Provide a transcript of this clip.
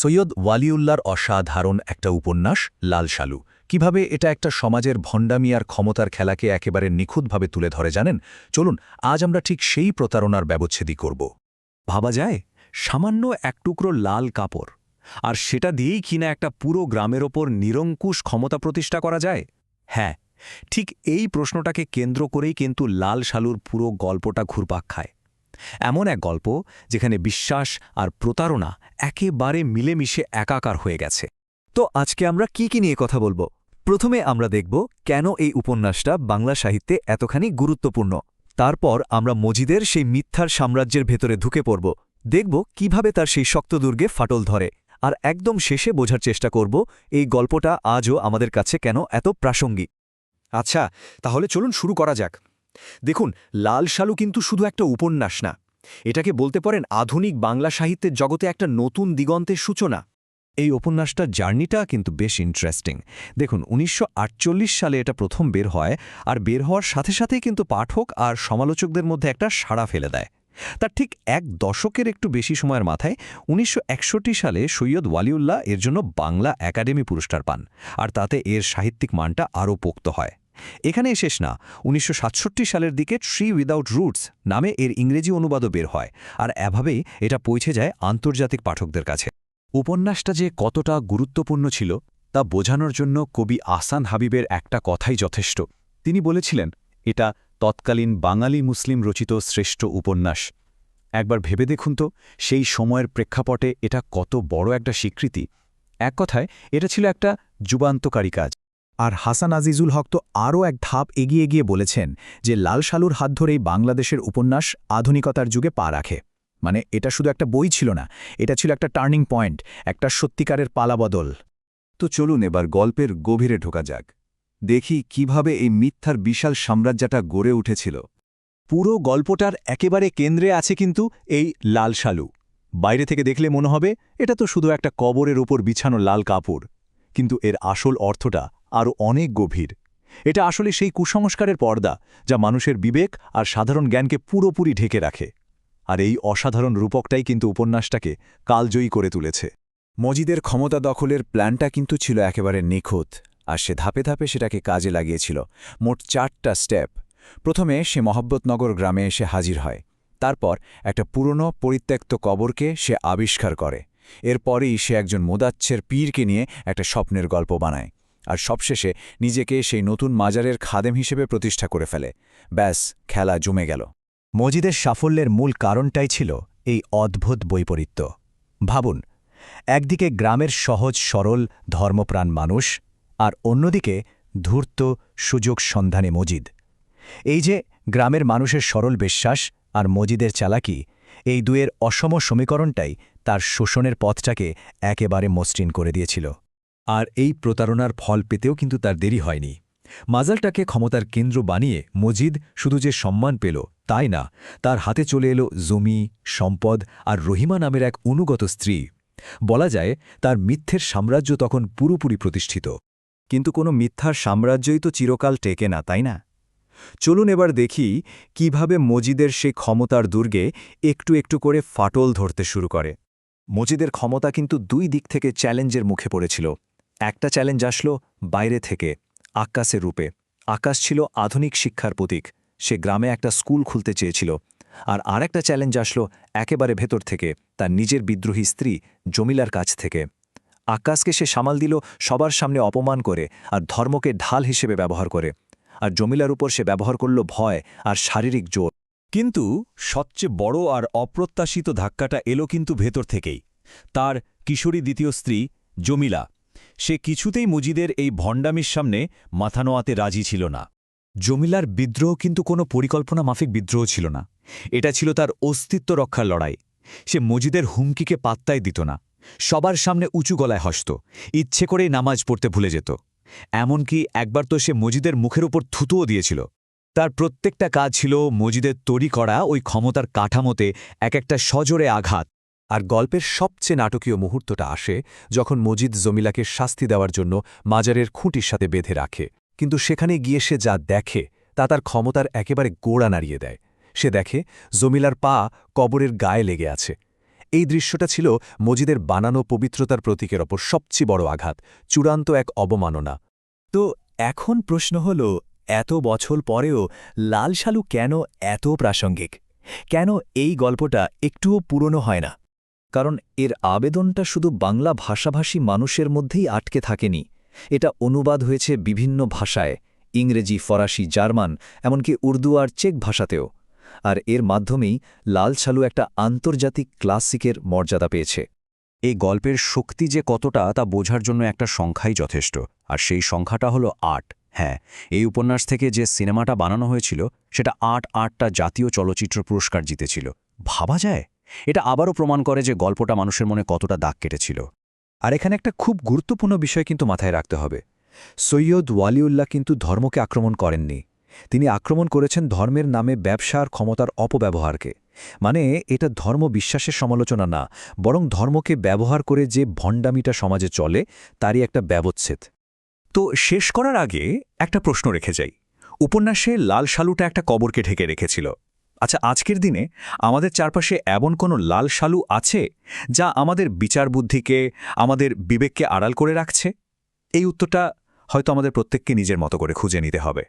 সৈয়দ ওয়ালিউল্লার অসাধারণ একটা উপন্যাস, লাল শালু। কীভাবে এটা একটা সমাজের ভণ্ডামি আর ক্ষমতার খেলাকে একেবারে নিখুঁতভাবে তুলে ধরে জানেন? চলুন, আজ আমরা ঠিক সেই প্রতারণার ব্যবচ্ছেদই করব। ভাবা যায়, সামান্য এক টুকরো লাল কাপড়, আর সেটা দিয়েই কিনা একটা পুরো গ্রামের ওপর নিরঙ্কুশ ক্ষমতা প্রতিষ্ঠা করা যায়? হ্যাঁ ঠিক এই প্রশ্নটাকে কেন্দ্র করেই কিন্তু লাল শালুর পুরো গল্পটা ঘুরপাক খায়। এমন এক গল্প যেখানে বিশ্বাস আর প্রতারণা একেবারে মিলেমিশে একাকার হয়ে গেছে। তো আজকে আমরা কি কি নিয়ে কথা বলব? প্রথমে আমরা দেখব কেন এই উপন্যাসটা বাংলা সাহিত্যে এতখানি গুরুত্বপূর্ণ। তারপর আমরা মজিদের সেই মিথ্যার সাম্রাজ্যের ভেতরে ঢুকে পড়ব। দেখব কীভাবে তার সেই শক্ত দুর্গে ফাটল ধরে। আর একদম শেষে বোঝার চেষ্টা করব এই গল্পটা আজও আমাদের কাছে কেন এত প্রাসঙ্গিক। আচ্ছা তাহলে চলুন শুরু করা যাক। দেখুন, লাল শালু কিন্তু শুধু একটা উপন্যাস না। এটাকে বলতে পারেন আধুনিক বাংলা সাহিত্যের জগতে একটা নতুন দিগন্তের সূচনা। এই উপন্যাসটার জার্নিটা কিন্তু বেশ ইন্টারেস্টিং দেখুন, উনিশশো আটচল্লিশ সালে এটা প্রথম বের হয় আর বের হওয়ার সাথে সাথেই কিন্তু পাঠক আর সমালোচকদের মধ্যে একটা সাড়া ফেলে দেয়। তার ঠিক এক দশকের একটু বেশি সময়ের মাথায় উনিশশো একষট্টি সালে সৈয়দ ওয়ালিউল্লাহ এর জন্য বাংলা একাডেমি পুরস্কার পান আর তাতে এর সাহিত্যিক মানটা আরও পোক্ত হয়। এখানে শেষ না। উনিশশো সাতষট্টি সালের দিকে ট্রি উইদাউট রুটস নামে এর ইংরেজি অনুবাদও বের হয় আর এভাবেই এটা পৌঁছে যায় আন্তর্জাতিক পাঠকদের কাছে। উপন্যাসটা যে কতটা গুরুত্বপূর্ণ ছিল তা বোঝানোর জন্য কবি আসান হাবিবের একটা কথাই যথেষ্ট। তিনি বলেছিলেন, এটা তৎকালীন বাঙালি মুসলিম রচিত শ্রেষ্ঠ উপন্যাস। একবার ভেবে দেখুন তো, সেই সময়ের প্রেক্ষাপটে এটা কত বড় একটা স্বীকৃতি। এক কথায়, এটা ছিল একটা যুবান্তকারী কাজ। আর হাসান আজিজুল হক তো আরও এক ধাপ এগিয়ে গিয়ে বলেছেন যে লাল শালুর হাত ধরেই বাংলাদেশের উপন্যাস আধুনিকতার যুগে পা রাখে। মানে এটা শুধু একটা বই ছিল না, এটা ছিল একটা টার্নিং পয়েন্ট, একটা সত্যিকারের পালাবদল তো চলুন এবার গল্পের গভীরে ঢোকা যাক। দেখি কীভাবে এই মিথ্যার বিশাল সাম্রাজ্যটা গড়ে উঠেছিল। পুরো গল্পটার একেবারে কেন্দ্রে আছে কিন্তু এই লাল শালু। বাইরে থেকে দেখলে মনে হবে, এটা তো শুধু একটা কবরের ওপর বিছানো লাল কাপড়। কিন্তু এর আসল অর্থটা আরও অনেক গভীর। এটা আসলে সেই কুসংস্কারের পর্দা যা মানুষের বিবেক আর সাধারণ জ্ঞানকে পুরোপুরি ঢেকে রাখে। আর এই অসাধারণ রূপকটাই কিন্তু উপন্যাসটাকে কালজয়ী করে তুলেছে। মজিদের ক্ষমতা দখলের প্ল্যানটা কিন্তু ছিল একেবারে নিখুঁত, আর সে ধাপে ধাপে সেটাকে কাজে লাগিয়েছিল। মোট চারটা স্টেপ। প্রথমে সে মহব্বতনগর গ্রামে এসে হাজির হয়। তারপর একটা পুরনো পরিত্যক্ত কবরকে সে আবিষ্কার করে। এরপরেই সে একজন মোদাচ্ছের পীরকে নিয়ে একটা স্বপ্নের গল্প বানায়। আর সবশেষে নিজেকে সেই নতুন মাজারের খাদেম হিসেবে প্রতিষ্ঠা করে ফেলে। ব্যাস, খেলা জমে গেল। মজিদের সাফল্যের মূল কারণটাই ছিল এই অদ্ভুত বৈপরীত্য। ভাবুন, একদিকে গ্রামের সহজ, সরল, ধর্মপ্রাণ মানুষ আর অন্যদিকে ধূর্ত, সুযোগ সন্ধানে মজিদ। এই যে গ্রামের মানুষের সরল বিশ্বাস আর মজিদের চালাকি, এই দুয়ের অসম সমীকরণটাই তার শোষণের পথটাকে একেবারে মসৃণ করে দিয়েছিল। আর এই প্রতারণার ফল পেতেও কিন্তু তার দেরি হয়নি। মাজালটাকে ক্ষমতার কেন্দ্র বানিয়ে মজিদ শুধু যে সম্মান পেল তাই না, তার হাতে চলে এলো জমি, সম্পদ আর রহিমা নামের এক অনুগত স্ত্রী। বলা যায় তার মিথ্যের সাম্রাজ্য তখন পুরোপুরি প্রতিষ্ঠিত। কিন্তু কোনো মিথ্যার সাম্রাজ্যই তো চিরকাল টেকে না, তাই না? চলুন এবার দেখি কীভাবে মজিদের সে ক্ষমতার দুর্গে একটু একটু করে ফাটল ধরতে শুরু করে। মজিদের ক্ষমতা কিন্তু দুই দিক থেকে চ্যালেঞ্জের মুখে পড়েছিল। একটা চ্যালেঞ্জ আসলো বাইরে থেকে, আকাশের রূপে। আকাশ ছিল আধুনিক শিক্ষার প্রতীক, সে গ্রামে একটা স্কুল খুলতে চেয়েছিল। আর আরেকটা চ্যালেঞ্জ আসলো একেবারে ভেতর থেকে, তার নিজের বিদ্রোহী স্ত্রী জমিলার কাছ থেকে। আকাশকে সে সামাল দিল সবার সামনে অপমান করে আর ধর্মকে ঢাল হিসেবে ব্যবহার করে। আর জমিলার উপর সে ব্যবহার করল ভয় আর শারীরিক জোর। কিন্তু সবচেয়ে বড় আর অপ্রত্যাশিত ধাক্কাটা এলো কিন্তু ভেতর থেকেই। তার কিশোরী দ্বিতীয় স্ত্রী জমিলা। সে কিছুতেই মুজিদের এই ভণ্ডামির সামনে মাথা নোয়াতে রাজি ছিল না। জমিলার বিদ্রোহ কিন্তু কোনো পরিকল্পনা মাফিক বিদ্রোহ ছিল না। এটা ছিল তার অস্তিত্ব রক্ষার লড়াই। সে মজিদের হুমকিকে পাত্তাই দিত না। সবার সামনে উঁচু গলায় হসত, ইচ্ছে করেই নামাজ পড়তে ভুলে যেত। এমনকি একবার তো সে মজিদের মুখের ওপর থুতুও দিয়েছিল। তার প্রত্যেকটা কাজ ছিল মজিদের তৈরি করা ওই ক্ষমতার কাঠামোতে এক একটা সজোরে আঘাত। আর গল্পের সবচেয়ে নাটকীয় মুহূর্তটা আসে যখন মজিদ জমিলাকে শাস্তি দেওয়ার জন্য মাজারের খুঁটির সাথে বেঁধে রাখে। কিন্তু সেখানে গিয়ে সে যা দেখে তা তার ক্ষমতার একেবারে গোড়া নাড়িয়ে দেয়। সে দেখে জমিলার পা কবরের গায়ে লেগে আছে। এই দৃশ্যটা ছিল মজিদের বানানো পবিত্রতার প্রতীকের ওপর সবচেয়ে বড় আঘাত, চূড়ান্ত এক অবমাননা। তো এখন প্রশ্ন হল, এত বছর পরেও লাল শালু কেন এত প্রাসঙ্গিক? কেন এই গল্পটা একটুও পুরনো হয় না? কারণ এর আবেদনটা শুধু বাংলা ভাষাভাষী মানুষের মধ্যেই আটকে থাকেনি। এটা অনুবাদ হয়েছে বিভিন্ন ভাষায়, ইংরেজি, ফরাসি, জার্মান, এমনকি উর্দু আর চেক ভাষাতেও। আর এর মাধ্যমেই লাল ছালু একটা আন্তর্জাতিক ক্লাসিকের মর্যাদা পেয়েছে। এই গল্পের শক্তি যে কতটা তা বোঝার জন্য একটা সংখ্যাই যথেষ্ট। আর সেই সংখ্যাটা হলো আট। হ্যাঁ এই উপন্যাস থেকে যে সিনেমাটা বানানো হয়েছিল, সেটা আট আটটা জাতীয় চলচ্চিত্র পুরস্কার জিতেছিল। ভাবা যায়? এটা আবারও প্রমাণ করে যে গল্পটা মানুষের মনে কতটা দাগ কেটেছিল। আর এখানে একটা খুব গুরুত্বপূর্ণ বিষয় কিন্তু মাথায় রাখতে হবে। সৈয়দ ওয়ালিউল্লাহ কিন্তু ধর্মকে আক্রমণ করেননি। তিনি আক্রমণ করেছেন ধর্মের নামে ব্যবসার ক্ষমতার অপব্যবহারকে। মানে এটা ধর্ম বিশ্বাসের সমালোচনা না, বরং ধর্মকে ব্যবহার করে যে ভণ্ডামিটা সমাজে চলে, তারই একটা ব্যবচ্ছেদ। তো শেষ করার আগে একটা প্রশ্ন রেখে যাই। উপন্যাসে লাল শালুটা একটা কবরকে ঢেকে রেখেছিল। আচ্ছা আজকের দিনে আমাদের চারপাশে এমন কোনো লাল শালু আছে যা আমাদের বিচার বুদ্ধিকে আমাদের বিবেককে আড়াল করে রাখছে? এই উত্তরটা হয়তো আমাদের প্রত্যেককে নিজের মতো করে খুঁজে নিতে হবে।